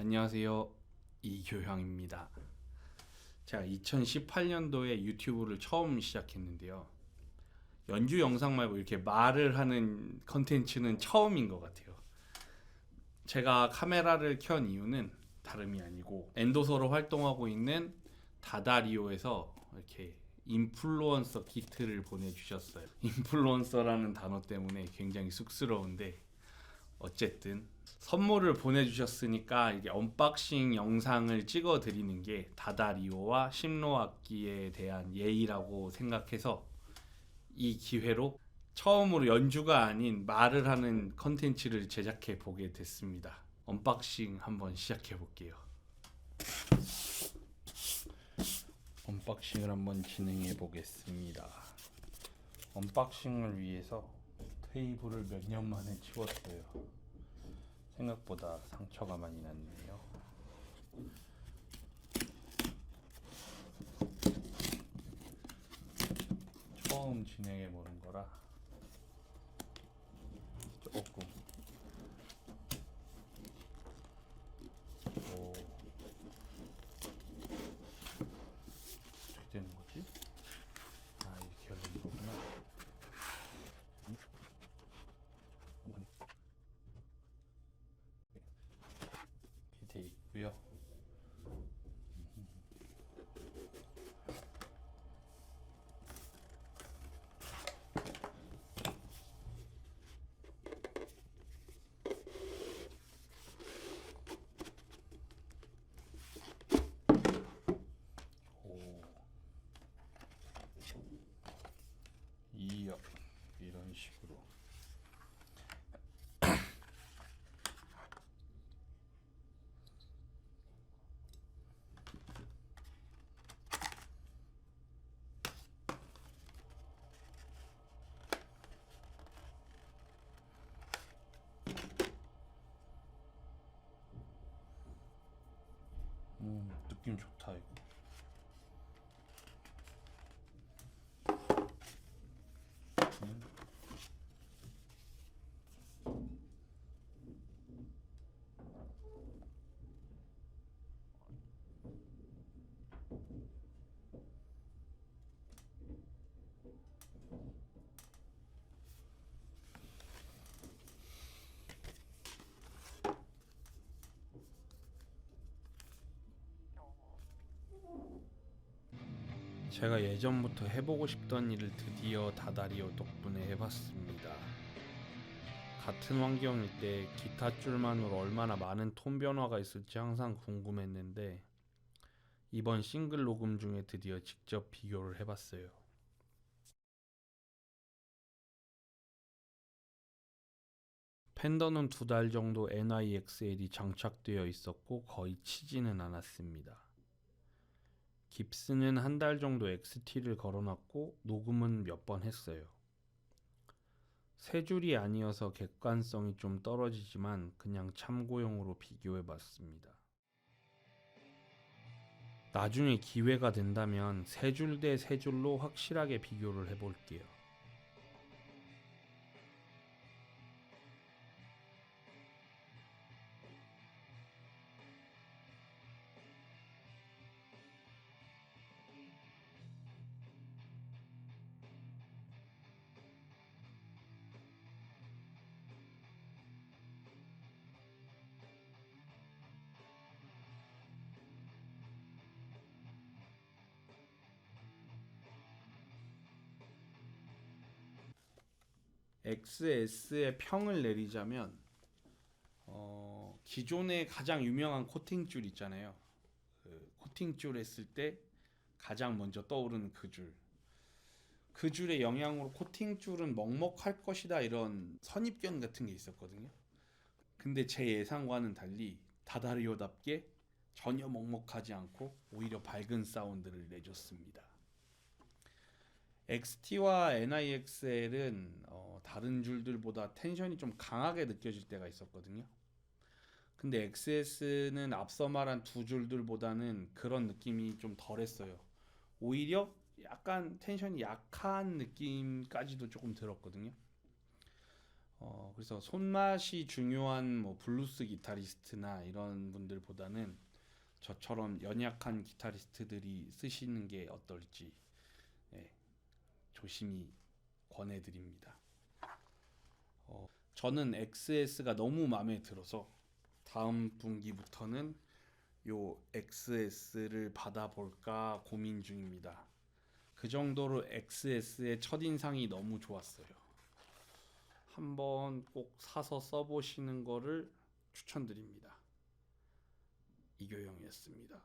안녕하세요. 이교형입니다. 제가 2018년도에 유튜브를 처음 시작했는데요. 연주 영상 말고 이렇게 말을 하는 컨텐츠는 처음인 것 같아요. 제가 카메라를 켠 이유는 다름이 아니고 엔도서로 활동하고 있는 다다리오에서 이렇게 인플루언서 키트를 보내주셨어요. 인플루언서라는 단어 때문에 굉장히 쑥스러운데 어쨌든 선물을 보내주셨으니까 이게 언박싱 영상을 찍어 드리는 게 다다리오와 심로악기에 대한 예의라고 생각해서 이 기회로 처음으로 연주가 아닌 말을 하는 컨텐츠를 제작해 보게 됐습니다. 언박싱 한번 시작해 볼게요. 언박싱을 한번 진행해 보겠습니다. 언박싱을 위해서 테이블을 몇 년 만에 치웠어요. 생각보다 상처가 많이 났네요. 처음 진행해 보는 거라 조금 오 어떻게 되는 거지? 아 이렇게 열리는 거구나. 음? 어머니. 이렇게 돼 있고요. 오. 이어 이런 식으로. 음 느낌 좋다 이거 음. 제가 예전부터 해보고 싶던 일을 드디어 다다리오 덕분에 해봤습니다. 같은 환경일 때 기타 줄만으로 얼마나 많은 톤 변화가 있을지 항상 궁금했는데 이번 싱글 녹음 중에 드디어 직접 비교를 해봤어요. 팬더는 두 달 정도 NIXL이 장착되어 있었고 거의 치지는 않았습니다. 깁스는 한 달 정도 XT를 걸어놨고 녹음은 몇 번 했어요. 세 줄이 아니어서 객관성이 좀 떨어지지만 그냥 참고용으로 비교해 봤습니다. 나중에 기회가 된다면 세 줄 대 세 줄로 확실하게 비교를 해 볼게요. XS의 평을 내리자면 어, 기존의 가장 유명한 코팅 줄 있잖아요. 그 코팅 줄 했을 때 가장 먼저 떠오르는 그 줄. 그 줄의 영향으로 코팅 줄은 먹먹할 것이다 이런 선입견 같은 게 있었거든요. 근데 제 예상과는 달리 다다리오답게 전혀 먹먹하지 않고 오히려 밝은 사운드를 내줬습니다. XT와 NIXL은 어, 다른 줄들보다 텐션이 좀 강하게 느껴질 때가 있었거든요. 근데 XS는 앞서 말한 두 줄들보다는 그런 느낌이 좀 덜했어요. 오히려 약간 텐션이 약한 느낌까지도 조금 들었거든요. 어, 그래서 손맛이 중요한 뭐 블루스 기타리스트나 이런 분들보다는 저처럼 연약한 기타리스트들이 쓰시는 게 어떨지 예, 조심히 권해드립니다. 어, 저는 XS가 너무 마음에 들어서 다음 분기부터는 요 XS를 받아볼까 고민 중입니다. 그 정도로 XS의 첫인상이 너무 좋았어요. 한번 꼭 사서 써보시는 거를 추천드립니다. 이교영이었습니다.